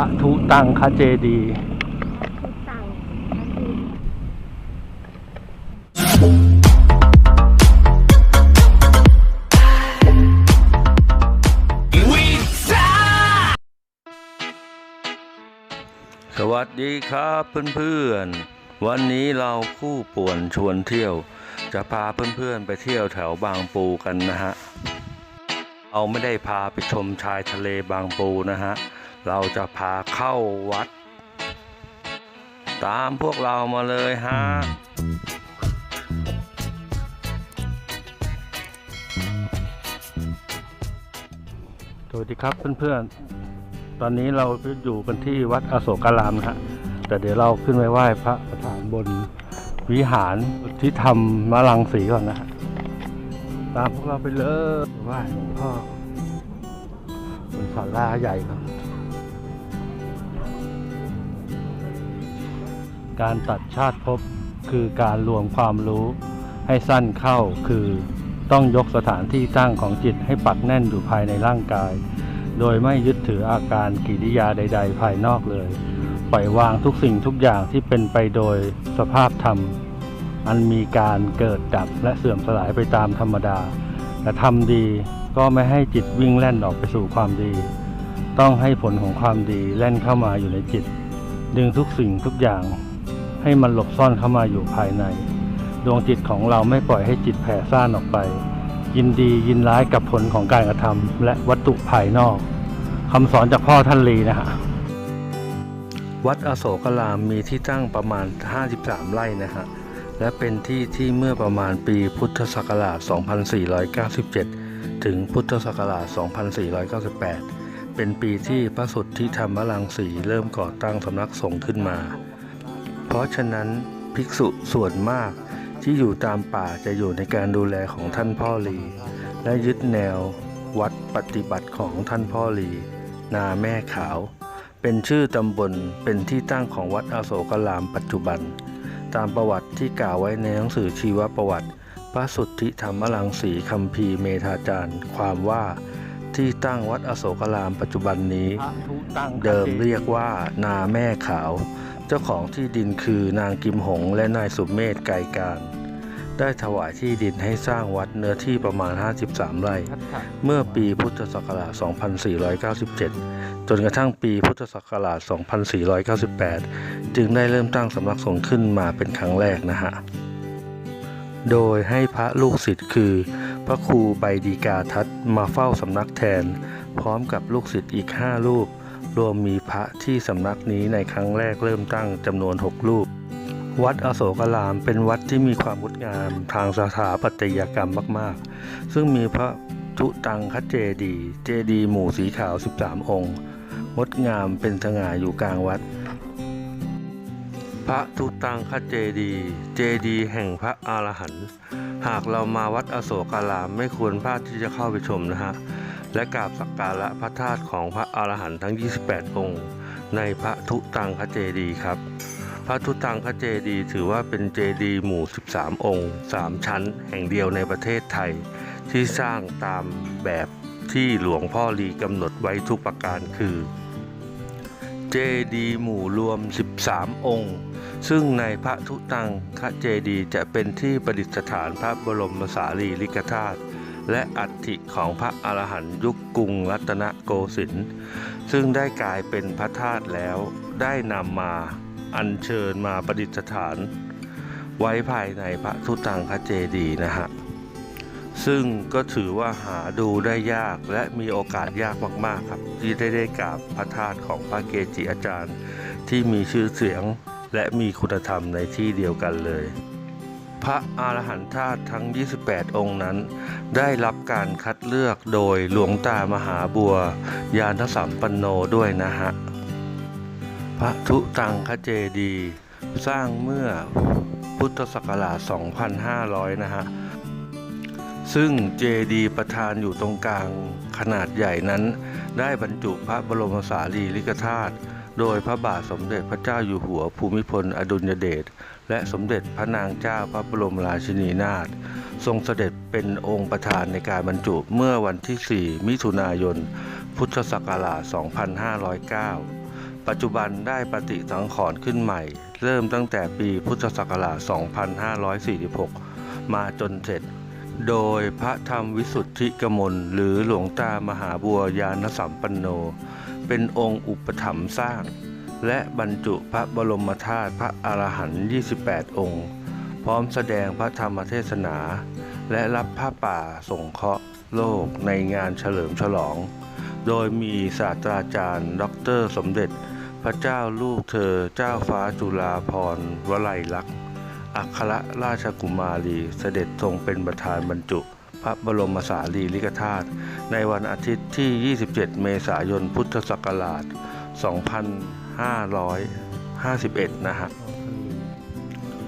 อะทุตังคเจดีสวัสดีครับเพื่อนๆ วันนี้เราคู่ป่วนชวนเที่ยว จะพาเพื่อนๆไปเที่ยวแถวบางปูกันนะฮะ เราไม่ได้พาไปชมชายทะเลบางปูนะฮะ เราจะพาเข้าวัด ตามพวกเรามาเลยฮะสวัสดีครับเพื่อนๆ ตอนนี้เราอยู่กันที่วัดอโศการามนะฮะ แต่เดี๋ยวเราขึ้นไปไหว้พระประธานบนวิหารที่ทำมาลังสีก่อนนะฮะ ตามพวกเราไปเลยไหว้หลวงพ่อบนศาลาใหญ่ครับ การตัดชาติภพคือการรวมความรู้ให้สั้นเข้าคือต้องยกสถานที่ตั้งของจิตให้ปักแน่นอยู่ภายในร่างกาย โดยไม่ยึดถืออาการกิริยาใด ๆ ภายนอกเลย ปล่อยวางทุกสิ่งทุกอย่างที่เป็นไปโดยสภาพธรรม อันมีการเกิดดับและเสื่อมสลายไปตามธรรมดา แต่ทำดีก็ไม่ให้จิตวิ่งแล่นออกไปสู่ความดี ต้องให้ผลของความดีแล่นเข้ามาอยู่ในจิต ดึงทุกสิ่งทุกอย่าง ให้มันหลบซ่อนเข้ามาอยู่ภายใน ดวงจิตของเราไม่ปล่อยให้จิตแผ่ซ่านออกไป ยินดียินร้ายกับผลของการกระทำและวัตถุภายนอกคำสอนจากพ่อท่านลีนะฮะวัดอโศกรามมีที่ตั้งประมาณ 53 ไร่นะฮะ และเป็นที่ที่เมื่อประมาณปีพุทธศักราช 2497 ถึงพุทธศักราช 2498 เป็นปีที่พระสุทธิธรรมรังสีเริ่มก่อตั้งสำนักสงฆ์ขึ้นมา เพราะฉะนั้นภิกษุส่วนมากที่อยู่ตามป่าจะอยู่ในการดูแลของท่านพ่อลี และยึดแนววัดปฏิบัติของท่านพ่อลี นาแม่ขาว เป็นชื่อตำบลเป็นที่ตั้งของวัดอโศกรามปัจจุบัน ตามประวัติที่กล่าวไว้ในหนังสือชีวประวัติ พระสุทธิธรรมลังสีคัมภีร์เมธาจารย์ ความว่าที่ตั้งวัดอโศกรามปัจจุบันนี้ เดิมเรียกว่านาแม่ขาว เจ้าของที่ดินคือนางกิมหง และนายสุมเมธไก่การ ได้ถวายที่ดินให้สร้างวัดเนื้อที่ประมาณ 53 ไร่ เมื่อปีพุทธศักราช 2497 จนกระทั่งปีพุทธศักราช 2498 จึงได้เริ่มตั้งสำนักสงฆ์ขึ้นมาเป็นครั้งแรกนะฮะ โดยให้พระลูกศิษย์คือ พระครูใบดีกาทัตมาเฝ้าสำนักแทน พร้อมกับลูกศิษย์อีก 5 รูป รวมมีพระที่สำนักนี้ในครั้งแรกเริ่มตั้งจำนวน 6 รูป วัดอโศกรามเป็นวัดที่มีความงดงามทางสถาปัตยกรรมมาก ๆ ซึ่งมีพระทุตังคเจดี เจดีหมู่สีขาว 13 องค์ งดงามเป็นสง่าอยู่กลางวัด พระทุตังคเจดี เจดีแห่งพระอรหันต์หากเรามาวัดอโศการามไม่ควรพลาดที่จะเข้าไปชมนะฮะ และกราบสักการะพระธาตุของพระอรหันต์ทั้ง 28 องค์ ในพระทุตังคเจดีครับ พระทุตังคเจดีถือว่าเป็นเจดีหมู่ 13 องค์ 3 ชั้น แห่งเดียวในประเทศไทย ที่สร้างตามแบบที่หลวงพ่อลีกำหนดไว้ทุกประการคือ เจดีหมู่รวม 13 องค์ ซึ่งในพระทุตังคเจดีจะเป็นที่ประดิษฐานพระบรมสารีริกธาตุและอัฐิของพระอรหันต์ยุคกรุงรัตนโกสินทร์ซึ่งได้กลายเป็นพระธาตุแล้วได้นำมา อัญเชิญมาประดิษฐาน ไว้ภายในพระทุตังคเจดีนะฮะซึ่งก็ถือว่าหาดูได้ยากและมีโอกาสยากมากๆครับ ที่ได้ได้กราบพระธาตุของพระเกจิอาจารย์ ที่มีชื่อเสียงและมีคุณธรรมในที่เดียวกันเลย พระอรหันตธาตุทั้ง 28 องค์นั้น ได้รับการคัดเลือกโดยหลวงตามหาบัวยานสัมปันโนด้วยนะฮะ พระทุตังคเจดี สร้างเมื่อพุทธศักราช 2500 นะฮะ ซึ่งเจดีประธานอยู่ตรงกลางขนาดใหญ่นั้น ได้บรรจุพระบรมสารีริกธาตุโดยพระบาทสมเด็จพระเจ้าอยู่หัวภูมิพลอดุลยเดชและสมเด็จพระนางเจ้าพระบรมราชินีนาถทรงเสด็จเป็นองค์ประธานในการบรรจุเมื่อวันที่ 4 มิถุนายน พุทธศักราช 2509 ปัจจุบันได้ปฏิสังขรณ์ขึ้นใหม่ เริ่มตั้งแต่ปีพุทธศักราช 2546 มาจนเสร็จ โดยพระธรรมวิสุทธิกมลหรือหลวงตามหาบัวยานสัมปันโน เป็นองค์อุปถัมภ์สร้าง และบรรจุพระบรมธาตุพระอรหันต์ 28 องค์ พร้อมแสดงพระธรรมเทศนา และรับผ้าป่าสงเคราะห์โลกในงานเฉลิมฉลอง โดยมีศาสตราจารย์ ดร สมเด็จ ระเจ้าลูกเธอเจ้าฟ้าจุฬาภรณ์วลัยลักษณ์อัครราชกุมารีเสด็จทรงเป็นประธานบรรจุ พระบรมสารีริกธาตุในวันอาทิตย์ที่ 27 เมษายนพุทธศักราช 2551 นะฮะ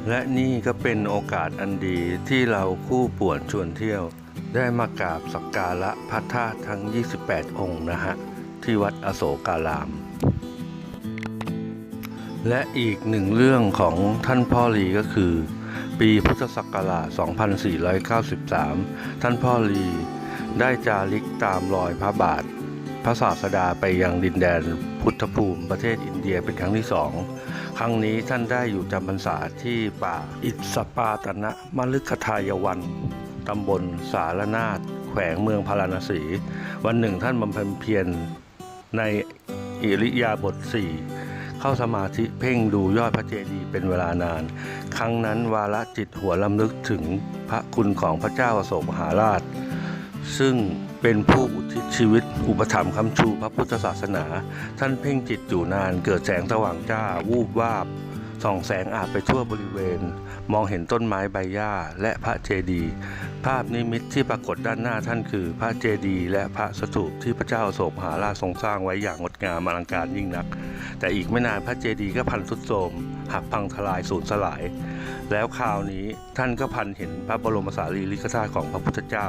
และนี่ก็เป็นโอกาสอันดีที่เราคู่ป่วนชวนเที่ยว ได้มากราบสักการะพระธาตุทั้ง 28 องค์นะฮะ ที่วัดอโศการาม และอีกหนึ่งเรื่องของท่านพ่อลีก็คือ ปีพุทธศักราช 2493 ท่านพ่อลีได้จาริกตามรอยพระบาท พระศาสดาไปยังดินแดนพุทธภูมิประเทศอินเดียเป็นครั้งที่สอง ครั้งนี้ท่านได้อยู่จำพรรษาที่ป่าอิสปาตนะมฤคทายวันตำบลสารนาถแขวงเมืองพาราณสี วันหนึ่งท่านบำเพ็ญเพียรในอิริยาบถสี่ เข้าสมาธิเพ่งดูยอดพระเจดีย์เป็นเวลานาน ครั้งนั้นวาระจิตหัวลำลึกถึงพระคุณของพระเจ้าอโศกมหาราช ซึ่งเป็นผู้อุทิศชีวิตอุปถัมภ์คำชูพระพุทธศาสนา ท่านเพ่งจิตอยู่นานเกิดแสงสว่างจ้าวูบวาบส่องแสงอาบไปทั่วบริเวณ มองเห็นต้นไม้ใบหญ้าและพระเจดีย์ภาพนิมิตที่ปรากฏด้านหน้าท่านคือพระเจดีย์และพระสถูปที่พระเจ้าโศกมหาราชทรงสร้างไว้อย่างงดงามอลังการยิ่งนัก แต่อีกไม่นานพระเจดีย์ก็พันทุดโทรมหักพังทลายสูญสลาย แล้วคราวนี้ท่านก็พันเห็นพระบรมสารีริกธาตุของพระพุทธเจ้า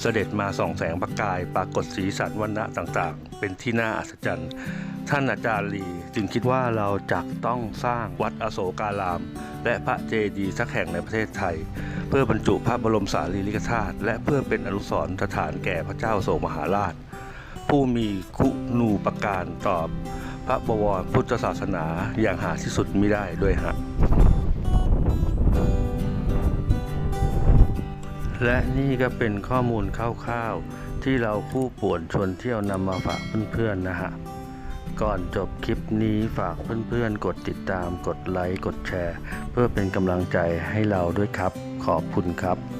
เสด็จมาส่องแสงประกายปรากฏสีสันวันณะต่างๆ เป็นที่น่าอัศจรรย์ ท่านอาจารย์ลีจึงคิดว่าเราจะต้องสร้างวัดอโศการาม และพระเจดีย์สักแห่งในประเทศไทย เพื่อบรรจุพระบรมสารีริกธาตุและเพื่อเป็นอนุสรณ์สถานแก่พระเจ้าโศกมหาราช ผู้มีคุณูปการต่อพระบวรพุทธศาสนาอย่างหาที่สุดมิได้ด้วยฮะและนี่ก็เป็นข้อมูลคร่าวๆที่เราคู่ป่วนชวนเที่ยวนำมาฝากเพื่อนๆนะฮะ ก่อนจบคลิปนี้ฝากเพื่อนๆ กดติดตาม กดไลค์ กดแชร์ เพื่อเป็นกำลังใจให้เราด้วยครับ ขอบคุณครับ